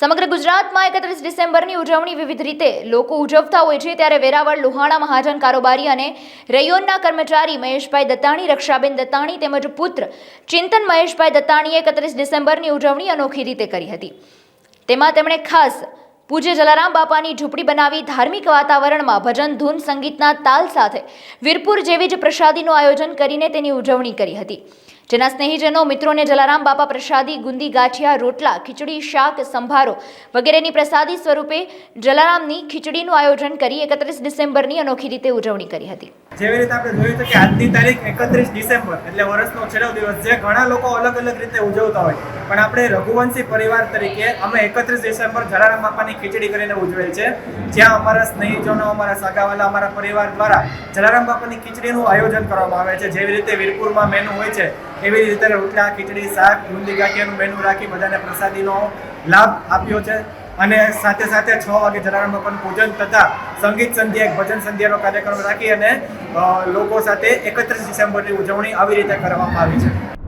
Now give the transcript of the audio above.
સમગ્ર ગુજરાતમાં એકત્રીસ ડિસેમ્બરની ઉજવણી વિવિધ રીતે લોકો ઉજવતા હોય છે. ત્યારે વેરાવળ, લુહાણા, મહાજન, કારોબારી અને રૈયોનના કર્મચારી મહેશભાઈ દત્તાણી, રક્ષાબેન દત્તાણી તેમજ પુત્ર ચિંતન મહેશભાઈ દત્તાણીએ એકત્રીસ ડિસેમ્બરની ઉજવણી અનોખી રીતે કરી હતી. તેમાં તેમણે ખાસ પૂજ્ય જલારામ બાપાની ઝૂંપડી બનાવી ધાર્મિક વાતાવરણમાં ભજન, ધૂન, સંગીતના તાલ સાથે વીરપુર જેવી જ પ્રસાદીનું આયોજન કરીને તેની ઉજવણી કરી હતી. જેના સ્નેહીજનો, મિત્રોને જલારામ, બાપા પ્રસાદી, ગુંદી, ગાંઠિયા, રોટલા, ખીચડી, શાક, સંભારો વગેરેની પ્રસાદી સ્વરૂપે જલારામની ખીચડીનું આયોજન કરી એકત્રીસ ડિસેમ્બરની અનોખી રીતે ઉજવણી કરી હતી. જેવી રીતે આપણે જોયું હતું કે આજની તારીખ એકત્રીસ ડિસેમ્બર, એટલે વર્ષનો છેલ્લો દિવસ જે ઘણા લોકો અલગ અલગ રીતે ઉજવતા હોય. પણ આપણે રઘુવંશી પરિવાર તરીકે અમે એકત્રીસ ડિસેમ્બર જલારામ બાપાની ખીચડી કરીને ઉજવેલ છે. જ્યાં અમારા સ્નેહીજનો, અમારા સગાવાલા, અમારા પરિવાર દ્વારા જલારામ બાપાની ખીચડીનું આયોજન કરવામાં આવે છે. જેવી રીતે વીરપુરમાં મેનુ હોય છે એવી રીતે રોટલા, ખીચડી, શાક, બુંદી, ગાંઠિયાનું મેનુ રાખી બધાને પ્રસાદીનો લાભ આપ્યો છે. અને સાથે સાથે છ વાગે જલારામ બાપાનું પૂજન તથા સંગીત સંધ્યા, એક ભજન સંધ્યાનો કાર્યક્રમ રાખી અને લોકો સાથે એકત્રીસ ડિસેમ્બરની ઉજવણી આવી રીતે કરવામાં આવી છે.